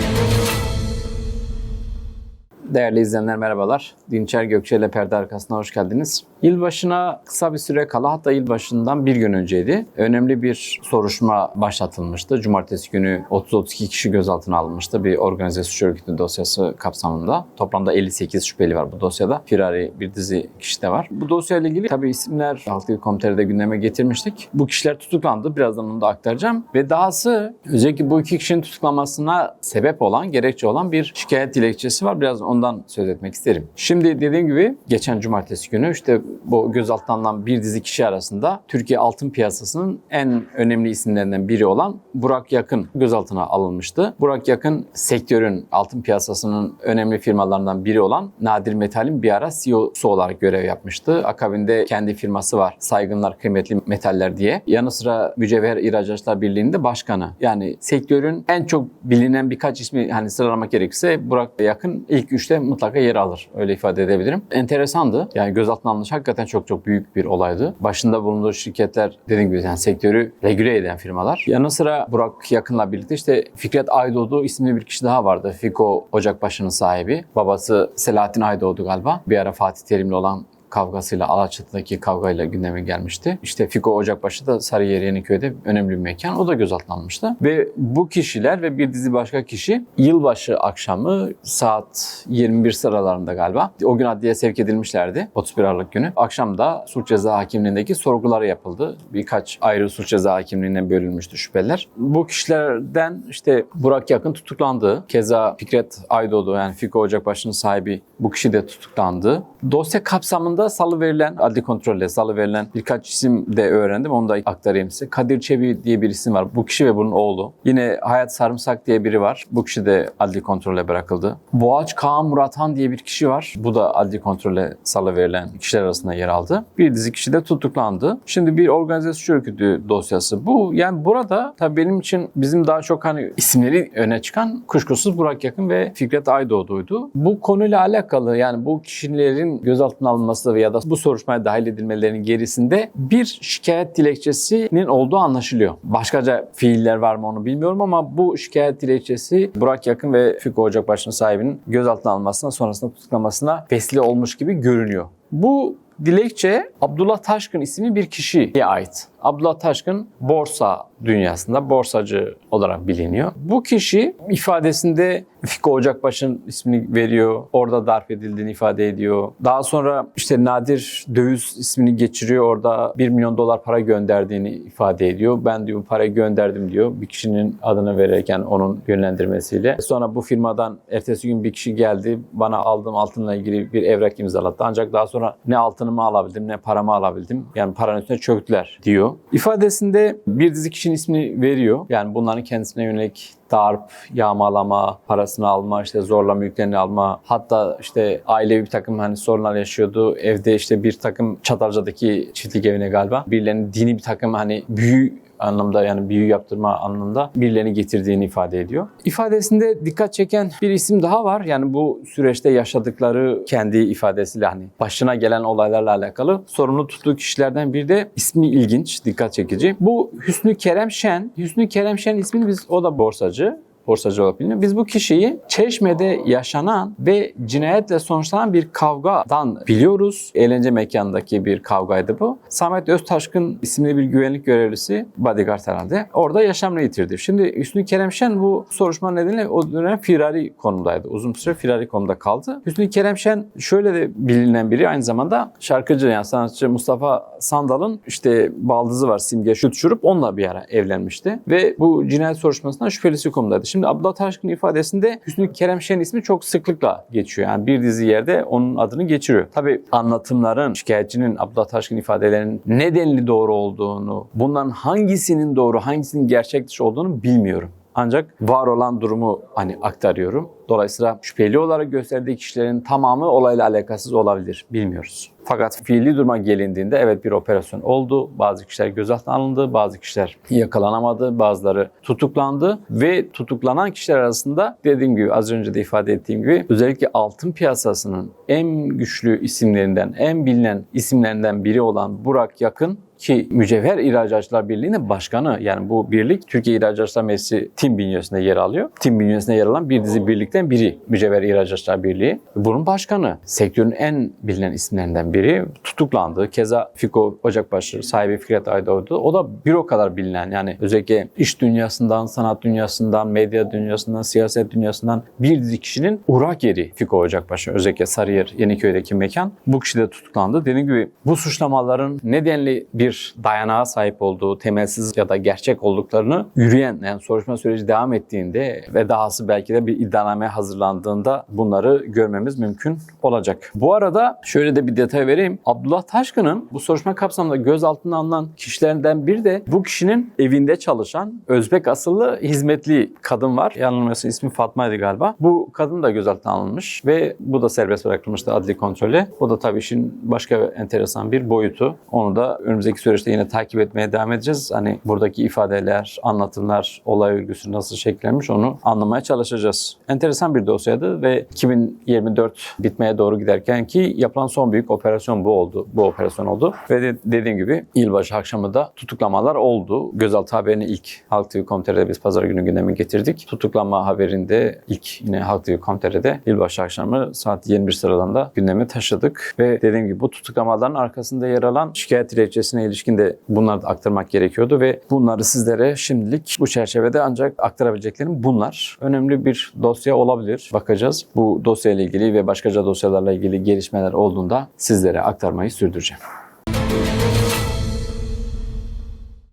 Thank you. Değerli izleyenler merhabalar. Dinçer Gökçe ile perde arkasına hoş geldiniz. Yılbaşına kısa bir süre kala hatta yılbaşından bir gün önceydi. Önemli bir soruşturma başlatılmıştı. Cumartesi günü 30-32 kişi gözaltına alınmıştı bir organize suç örgütü dosyası kapsamında. Toplamda 58 şüpheli var bu dosyada. Firari bir dizi kişi de var. Bu dosyayla ilgili tabii isimler Halk Dil Komiteleri de gündeme getirmiştik. Bu kişiler tutuklandı. Birazdan onu da aktaracağım. Ve dahası özellikle bu iki kişinin tutuklanmasına sebep olan, gerekçe olan bir şikayet dilekçesi var. Biraz ondan söz etmek isterim. Şimdi dediğim gibi geçen cumartesi günü işte bu gözaltına alınan bir dizi kişi arasında Türkiye altın piyasasının en önemli isimlerinden biri olan Burak Yakın gözaltına alınmıştı. Burak Yakın sektörün altın piyasasının önemli firmalarından biri olan Nadir Metal'in bir ara CEO'su olarak görev yapmıştı. Akabinde kendi firması var. Saygınlar Kıymetli Metaller diye. Yanı sıra Mücevher İhracatçılar Birliği'nde başkanı. Yani sektörün en çok bilinen birkaç ismi hani sıralamak gerekirse Burak Yakın ilk üçte mutlaka yer alır. Öyle ifade edebilirim. Enteresandı. Yani gözaltına alınış hakikaten çok çok büyük bir olaydı. Başında bulunduğu şirketler dediğim gibi yani sektörü regüle eden firmalar. Yanı sıra Burak Yakın'la birlikte işte Fikret Aydoğdu isimli bir kişi daha vardı. Fiko Ocakbaşı'nın sahibi. Babası Selahattin Aydoğdu galiba. Bir ara Fatih Terim'le olan kavgasıyla Alaçatı'daki kavgayla gündeme gelmişti. İşte Fiko Ocakbaşı da Sarıyer Yeniköy'de önemli bir mekan. O da gözaltına alınmıştı. Ve bu kişiler ve bir dizi başka kişi yılbaşı akşamı saat 21 sıralarında galiba o gün adliye sevk edilmişlerdi. 31 Aralık günü. Akşam da suç ceza hakimliğindeki sorguları yapıldı. Birkaç ayrı suç ceza hakimliğine bölünmüştü şüpheliler. Bu kişilerden işte Burak Yakın tutuklandı. Keza Fikret Aydoğdu yani Fiko Ocakbaşı'nın sahibi bu kişi de tutuklandı. Dosya kapsamında salı verilen, adli kontrolle salı verilen birkaç isim de öğrendim. Onu da aktarayım size. Kadir Çebi diye bir isim var. Bu kişi ve bunun oğlu. Yine Hayat Sarımsak diye biri var. Bu kişi de adli kontrolle bırakıldı. Boğaç Kaan Murathan diye bir kişi var. Bu da adli kontrolle salı verilen kişiler arasında yer aldı. Bir dizi kişi de tutuklandı. Şimdi bir organize suç örgütü dosyası. Bu yani burada tabii benim için bizim daha çok hani isimleri öne çıkan kuşkusuz Burak Yakın ve Fikret Aydoğdu'ydu. Bu konuyla alakalı yani bu kişilerin gözaltına alınması ya da bu soruşturmaya dahil edilmelerinin gerisinde bir şikayet dilekçesinin olduğu anlaşılıyor. Başkaca fiiller var mı onu bilmiyorum ama bu şikayet dilekçesi Burak Yakın ve Fiko Ocakbaşı'nın sahibinin gözaltına alınmasına sonrasında tutuklamasına vesile olmuş gibi görünüyor. Bu dilekçe Abdullah Taşkın isimli bir kişiye ait. Abdullah Taşkın borsa dünyasında borsacı olarak biliniyor. Bu kişi ifadesinde Fiko Ocakbaşı'nın ismini veriyor. Orada darp edildiğini ifade ediyor. Daha sonra işte Nadir Döviz ismini geçiriyor. Orada 1 milyon dolar para gönderdiğini ifade ediyor. Ben diyor parayı gönderdim diyor. Bir kişinin adını verirken onun yönlendirmesiyle. Sonra bu firmadan ertesi gün bir kişi geldi. Bana aldığım altınla ilgili bir evrak imzalattı. Ancak daha sonra ne altınımı alabildim ne paramı alabildim. Yani paranın üstüne çöktüler diyor. İfadesinde bir dizi kişinin ismini veriyor. Yani bunların kendisine yönelik darp, yağmalama, parasını alma, işte zorlama yüklerini alma. Hatta işte ailevi bir takım hani sorunlar yaşıyordu. Evde işte bir takım Çatalca'daki çiftlik evine galiba birilerinin dini bir takım hani büyü anlamda yani büyü yaptırma anlamında birilerini getirdiğini ifade ediyor. İfadesinde dikkat çeken bir isim daha var. Yani bu süreçte yaşadıkları kendi ifadesiyle hani başına gelen olaylarla alakalı sorumlu tuttuğu kişilerden biri de ismi ilginç, dikkat çekici. Bu Hüsnü Kerem Şen. Hüsnü Kerem Şen ismini biz o da borsacı borsacı olarak biliniyor. Biz bu kişiyi Çeşme'de yaşanan ve cinayetle sonuçlanan bir kavgadan biliyoruz. Eğlence mekanındaki bir kavgaydı bu. Samet Öztaşkın isimli bir güvenlik görevlisi, bodyguard herhalde, orada yaşamını yitirdi. Şimdi Hüsnü Kerem Şen bu soruşturma nedeniyle o dönem firari konumdaydı. Uzun süre firari konumda kaldı. Hüsnü Kerem Şen şöyle de bilinen biri aynı zamanda şarkıcı yani sanatçı Mustafa Sandal'ın işte baldızı var Simge Şut Şurup onunla bir ara evlenmişti. Ve bu cinayet soruşturmasından şüphelisi konumdaydı. Şimdi Abdullah Taşkın ifadesinde Hüsnü Kerem Şen ismi çok sıklıkla geçiyor. Yani bir dizi yerde onun adını geçiriyor. Tabi anlatımların, şikayetçinin Abdullah Taşkın ifadelerinin nedenli doğru olduğunu, bundan hangisinin doğru, hangisinin gerçek dışı olduğunu bilmiyorum. Ancak var olan durumu hani aktarıyorum. Dolayısıyla şüpheli olarak gösterdiği kişilerin tamamı olayla alakasız olabilir. Bilmiyoruz. Fakat fiili duruma gelindiğinde evet bir operasyon oldu. Bazı kişiler gözaltına alındı, bazı kişiler yakalanamadı, bazıları tutuklandı ve tutuklanan kişiler arasında dediğim gibi az önce de ifade ettiğim gibi özellikle altın piyasasının en güçlü isimlerinden, en bilinen isimlerinden biri olan Burak Yakın ki Mücevher İhracatçılar Birliği'nin başkanı yani bu birlik Türkiye İhracatçılar Meclisi tim bünyesinde yer alıyor. Tim bünyesinde yer alan bir dizi birlikten biri Mücevher İhracatçılar Birliği. Bunun başkanı sektörün en bilinen isimlerinden biri tutuklandı. Keza Fiko Ocakbaşı sahibi Fikret Aydoğdu. O da bir o kadar bilinen yani özellikle iş dünyasından, sanat dünyasından, medya dünyasından, siyaset dünyasından bir dizi kişinin uğrak yeri Fiko Ocakbaşı. Özellikle Sarıyer Yeniköy'deki mekan. Bu kişi de tutuklandı. Dediğim gibi bu suçlamaların nedenli bir dayanağa sahip olduğu, temelsiz ya da gerçek olduklarını yürüyen yani soruşturma süreci devam ettiğinde ve dahası belki de bir iddianame hazırlandığında bunları görmemiz mümkün olacak. Bu arada şöyle de bir detay vereyim. Abdullah Taşkın'ın bu soruşturma kapsamında gözaltına alınan kişilerinden biri de bu kişinin evinde çalışan Özbek asıllı hizmetli kadın var. Yanılmıyorsa ismi Fatma'ydı galiba. Bu kadın da gözaltına alınmış ve bu da serbest bırakılmıştı adli kontrole. O da tabii işin başka enteresan bir boyutu. Onu da önümüzdeki süreçte yine takip etmeye devam edeceğiz. Hani buradaki ifadeler, anlatımlar, olay örgüsü nasıl şekillenmiş onu anlamaya çalışacağız. Enteresan bir dosyaydı ve 2024 bitmeye doğru giderken ki yapılan son büyük operasyon bu oldu. Bu operasyon oldu. Ve de dediğim gibi yılbaşı akşamı da tutuklamalar oldu. Gözaltı haberini ilk Halk TV Komitere'de biz pazar günü gündeme getirdik. Tutuklama haberinde ilk yine Halk TV Komitere'de yılbaşı akşamı saat 21 sıradan da gündeme taşıdık. Ve dediğim gibi bu tutuklamaların arkasında yer alan şikayet dilekçesine ilişkin de bunları da aktarmak gerekiyordu ve bunları sizlere şimdilik bu çerçevede ancak aktarabileceklerim bunlar. Önemli bir dosya olabilir. Bakacağız. Bu dosyayla ilgili ve başkaca dosyalarla ilgili gelişmeler olduğunda sizlere aktarmayı sürdüreceğim.